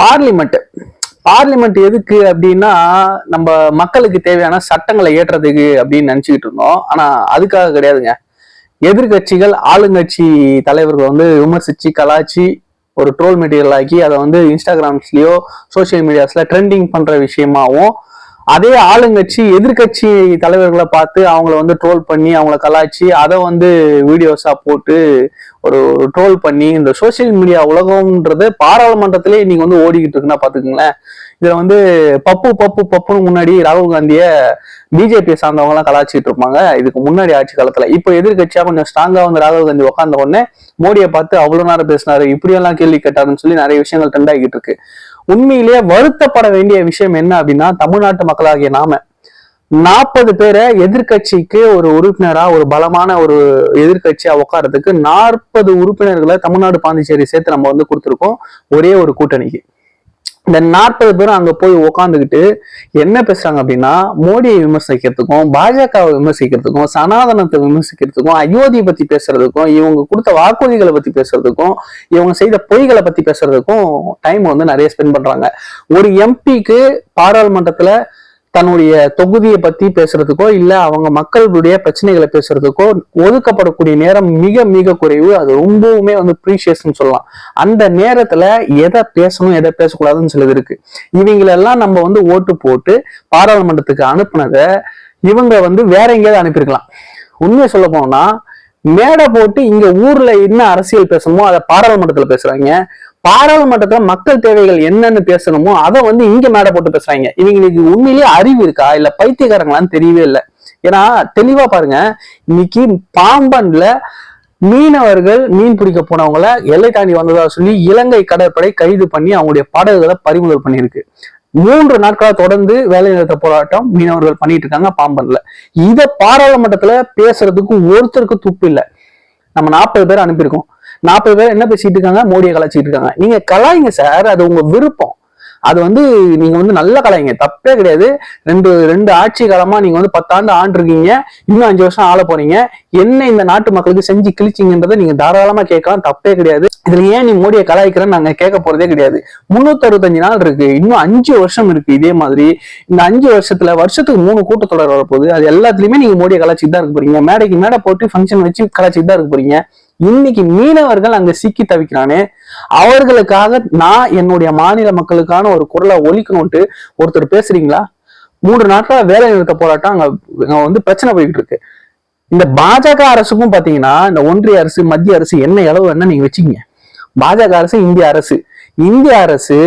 Parliament. Parliament எதுக்கு அப்படின்னா நம்ம மக்களுக்கு தேவையான சட்டங்களை ஏற்றுறதுக்கு அப்படின்னு நினைச்சுக்கிட்டு இருந்தோம். ஆனா அதுக்காக கிடையாதுங்க. எதிர்கட்சிகள் ஆளுங்கட்சி தலைவர்கள் வந்து விமர்சிச்சு கலாச்சி ஒரு ட்ரோல் மெட்டீரியல் ஆக்கி அதை வந்து இன்ஸ்டாகிராம்ஸ்லயோ சோஷியல் மீடியாஸ்ல ட்ரெண்டிங் பண்ற விஷயமாவும் அதே ஆளுங்கட்சி எதிர்கட்சி தலைவர்களை பார்த்து அவங்கள வந்து ட்ரோல் பண்ணி அவங்கள கலாய்ச்சி அதை வந்து வீடியோஸா போட்டு ஒரு ட்ரோல் பண்ணி இந்த சோஷியல் மீடியா உலகம்ன்றது பாராளுமன்றத்திலே இன்னைக்கு வந்து ஓடிக்கிட்டு இருக்குன்னா பாத்துக்கோங்களேன் இதுல வந்து பப்பு பப்பு பப்புன்னு முன்னாடி ராகுல் காந்திய பிஜேபி சார்ந்தவங்க எல்லாம் கலாச்சிட்டு இருப்பாங்க. இதுக்கு முன்னாடி ஆட்சி காலத்துல. இப்போ எதிர்கட்சியா கொஞ்சம் ஸ்ட்ராங்கா வந்து ராகுல் காந்தி உட்கார்ந்த உடனே மோடியை பார்த்து அவ்வளவு நேரம் பேசினாரு இப்படியெல்லாம் கேள்வி கேட்டாருன்னு சொல்லி நிறைய விஷயங்கள் ட்ரெண்ட் ஆகிட்டு இருக்கு. உண்மையிலேயே வருத்தப்பட வேண்டிய விஷயம் என்ன அப்படின்னா தமிழ்நாட்டு மக்களாகிய நாம நாற்பது பேரை எதிர்கட்சிக்கு ஒரு உறுப்பினரா ஒரு பலமான ஒரு எதிர்க்கட்சியா உட்காரத்துக்கு நாற்பது உறுப்பினர்களை தமிழ்நாடு பாண்டிச்சேரி சேர்த்து நம்ம வந்து கொடுத்துருக்கோம். ஒரே ஒரு கூட்டணிக்கு. இந்த நாற்பது பேரும் அங்க போய் உக்காந்துக்கிட்டு என்ன பேசுறாங்க அப்படின்னா மோடியை விமர்சிக்கிறதுக்கும் பாஜகவை விமர்சிக்கிறதுக்கும் சனாதனத்தை விமர்சிக்கிறதுக்கும் அயோத்தியை பத்தி பேசுறதுக்கும் இவங்க கொடுத்த வாக்குறுதிகளை பத்தி பேசுறதுக்கும் இவங்க செய்த பொய்களை பத்தி பேசுறதுக்கும் டைம் வந்து நிறைய ஸ்பெண்ட் பண்றாங்க. ஒரு எம்பிக்கு பாராளுமன்றத்துல தன்னுடைய தொகுதியை பத்தி பேசுறதுக்கோ இல்ல அவங்க மக்களுடைய பிரச்சனைகளை பேசுறதுக்கோ ஒதுக்கப்படக்கூடிய நேரம் மிக மிக குறைவு. அது ரொம்பவுமே வந்து ப்ரீஷியஸ்ன்னு சொல்லலாம். அந்த நேரத்துல எதை பேசணும் எதை பேசக்கூடாதுன்னு சிலது இருக்கு. இவங்களெல்லாம் நம்ம வந்து ஓட்டு போட்டு பாராளுமன்றத்துக்கு அனுப்புனதை இவங்க வந்து வேற எங்கேயாவது அனுப்பியிருக்கலாம். உண்மையை சொல்ல போனா மேடை போட்டு இங்க ஊர்ல என்ன அரசியல் பேசணுமோ அதை பாராளுமன்றத்துல பேசுறாங்க. பாராளுமன்றத்துல மக்கள் தேவைகள் என்னன்னு பேசணுமோ அதை வந்து இங்க மேடை போட்டு பேசுறாங்க. இவங்களுக்கு உண்மையிலேயே அறிவு இருக்கா? இல்ல பைத்தியக்காரங்களான்னு தெரியவே இல்லை. ஏன்னா தெளிவா பாருங்க இன்னைக்கு பாம்பன்ல மீனவர்கள் மீன் பிடிக்க போனவங்கள எல்லை தாண்டி வந்ததா சொல்லி இலங்கை கடற்படை கைது பண்ணி அவங்களுடைய படகுகளை பறிமுதல் பண்ணியிருக்கு. மூன்று நாட்களா தொடர்ந்து வேலை நிறுத்த போராட்டம் மீனவர்கள் பண்ணிட்டு இருக்காங்க பாம்பன்ல. இத பாராளுமன்றத்துல பேசுறதுக்கு ஒருத்தருக்கு துப்பு இல்லை. நம்ம நாற்பது பேர் அனுப்பியிருக்கோம். நாற்பது பேர் என்ன பேசிட்டு இருக்காங்க? மோடியை கலாச்சிட்டு இருக்காங்க. நீங்க கலாய்ங்க சார் அது உங்க விருப்பம். அது வந்து நீங்க வந்து நல்ல கலாய்ங்க. தப்பே கிடையாது. ரெண்டு ரெண்டு ஆட்சி காலமா நீங்க வந்து பத்தாண்டு ஆண்டிருக்கீங்க இன்னும் அஞ்சு வருஷம் ஆள போறீங்க. என்ன இந்த நாட்டு மக்களுக்கு செஞ்சு கிழிச்சிங்கன்றதை நீங்க தாராளமா கேட்கலாம். தப்பே கிடையாது. இதுல ஏன் நீ மோடியை கலாய்க்கிறேன்னு நாங்க கேட்க போறதே கிடையாது. முன்னூத்தி அறுபத்தஞ்சு நாள் இருக்கு. இன்னும் அஞ்சு வருஷம் இருக்கு இதே மாதிரி. இந்த அஞ்சு வருஷத்துல வருஷத்துக்கு மூணு கூட்டத்தொடர் வரப்போகுது. அது எல்லாத்துலயுமே நீங்க மோடியை கலாச்சிட்டு தான் இருக்க போறீங்க. மேடைக்கு மேடை போட்டு ஃபங்க்ஷன் வச்சு கலாச்சிட்டு தான் இருக்க போறீங்க. இன்னைக்கு மீனவர்கள் அங்க சிக்கி தவிக்கிறானே அவர்களுக்காக நான் என்னுடைய மாநில மக்களுக்கான ஒரு குரலை ஒழிக்கணும்ட்டு ஒருத்தர் பேசுறீங்களா? மூன்று நாட்களா வேலை நிறுத்த போராட்டம் அங்க அங்க வந்து பிரச்சனை போயிட்டு இருக்கு. இந்த பாஜக அரசுக்கும் பாத்தீங்கன்னா இந்த ஒன்றிய அரசு மத்திய அரசு என்ன இளவு என்ன நீங்க வச்சுக்கீங்க? பாஜக அரசு இந்திய அரசு. இந்திய அரசு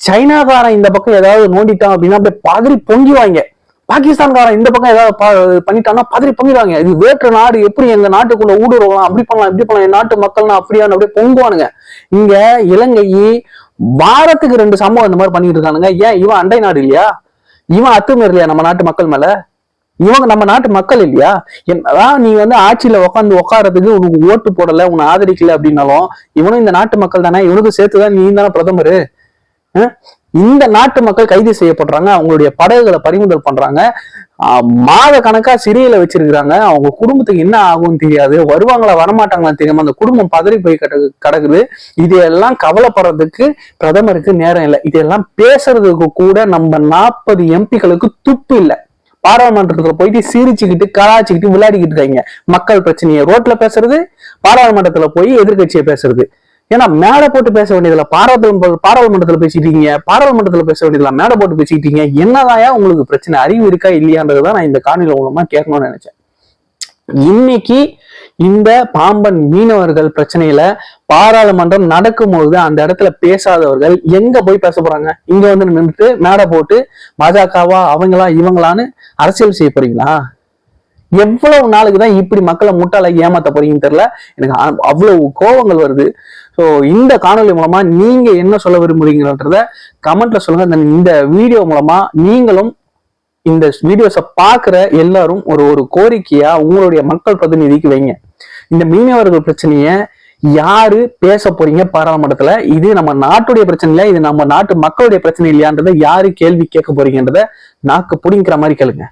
சைனாக்காரன் இந்த பக்கம் ஏதாவது நோண்டிட்டான் அப்படின்னா அப்படியே பதறி பொங்கிவாங்க பாகிஸ்தான்காரன் இந்த பக்கம் ஏதாவது பண்ணிட்டான்னா பதறி பண்ணிடுவாங்க இது வேற்று நாடு எப்படி எங்க நாட்டுக்குள்ள ஊடுருவலாம் அப்படி பண்ணலாம் இப்படி பண்ணலாம் என் நாட்டு மக்கள்னா அப்படியான்னு அப்படியே பொங்குவானுங்க. இங்க இலங்கை வாரத்துக்கு ரெண்டு சம்பவம் இந்த மாதிரி பண்ணிட்டு இருக்கானுங்க. ஏன்? இவன் அண்டை நாடு இல்லையா? இவன் அத்துமீர் இல்லையா நம்ம நாட்டு மக்கள் மேல? இவங்க நம்ம நாட்டு மக்கள் இல்லையா? என்னதான் நீ வந்து ஆட்சியில உட்காந்து உட்காரதுக்கு உனக்கு ஓட்டு போடல உன்னை ஆதரிக்கல அப்படின்னாலும் இவனும் இந்த நாட்டு மக்கள் தானே? இவனுக்கு சேர்த்துதான் நீ தானே பிரதமர்? இந்த நாட்டு மக்கள் கைது செய்யப்படுறாங்க அவங்களுடைய படகுகளை பறிமுதல் பண்றாங்க. மாத கணக்கா சிறையில வச்சிருக்கிறாங்க. அவங்க குடும்பத்துக்கு என்ன ஆகும்னு தெரியாது. வருவாங்களா வரமாட்டாங்களான்னு தெரியாம அந்த குடும்பம் பதறி போய் கிடக்குது. இதையெல்லாம் கவலைப்படுறதுக்கு பிரதமருக்கு நேரம் இல்லை. இதெல்லாம் பேசுறதுக்கு கூட நம்ம நாற்பது எம்பிக்களுக்கு துப்பு இல்லை. பாராளுமன்றத்துல போயிட்டு சிரிச்சுக்கிட்டு கலாச்சிக்கிட்டு விளையாடிக்கிட்டு இருக்காங்க. மக்கள் பிரச்சனையை ரோட்ல பேசுறது பாராளுமன்றத்துல போய் எதிர்க்கட்சியை பேசுறது. ஏன்னா மேடை போட்டு பேச வேண்டியதுல பாராளுமன்ற பாராளுமன்றத்துல பேசிட்டீங்க பாராளுமன்றத்துல பேச வேண்டியதுல மேடை போட்டு பேசிட்டீங்க என்னதாயா உங்களுக்கு பிரச்சனை? அறிவு இருக்கா இல்லையான்றதுதான் நான் இந்த காணொலி மூலமா கேட்கணும்னு நினைச்சேன். இன்னைக்கு இந்த பாம்பன் மீனவர்கள் பிரச்சனையில பாராளுமன்றம் நடக்கும்போது அந்த இடத்துல பேசாதவர்கள் எங்க போய் பேச போறாங்க? இங்க வந்து நின்றுட்டு மேடை போட்டு பாஜகவா அவங்களா இவங்களான்னு அரசியல் செய்ய போறீங்களா? எவ்வளவு நாளுக்கு தான் இப்படி மக்களை முட்டாள ஏமாத்த போறீங்கன்னு தெரியல. எனக்கு அவ்வளவு கோபங்கள் வருது. ஸோ இந்த காணொளி மூலமா நீங்க என்ன சொல்ல விரும்புறீங்கன்றத கமெண்ட்ல சொல்லுங்க. இந்த- வீடியோ மூலமா நீங்களும் இந்த வீடியோஸை பார்க்குற எல்லாரும் ஒரு ஒரு கோரிக்கையா உங்களுடைய மக்கள் பிரதிநிதிக்கு வைங்க. இந்த மீனவர்கள் பிரச்சனைய யாரு பேச போறீங்க பாராளுமன்றத்துல? இது நம்ம நாட்டுடைய பிரச்சனை இல்லையா? இது நம்ம நாட்டு மக்களுடைய பிரச்சனை இல்லையான்றதை யாரு கேள்வி கேட்க போறீங்கன்றத நாக்கு புடிங்கிற மாதிரி கேளுங்க.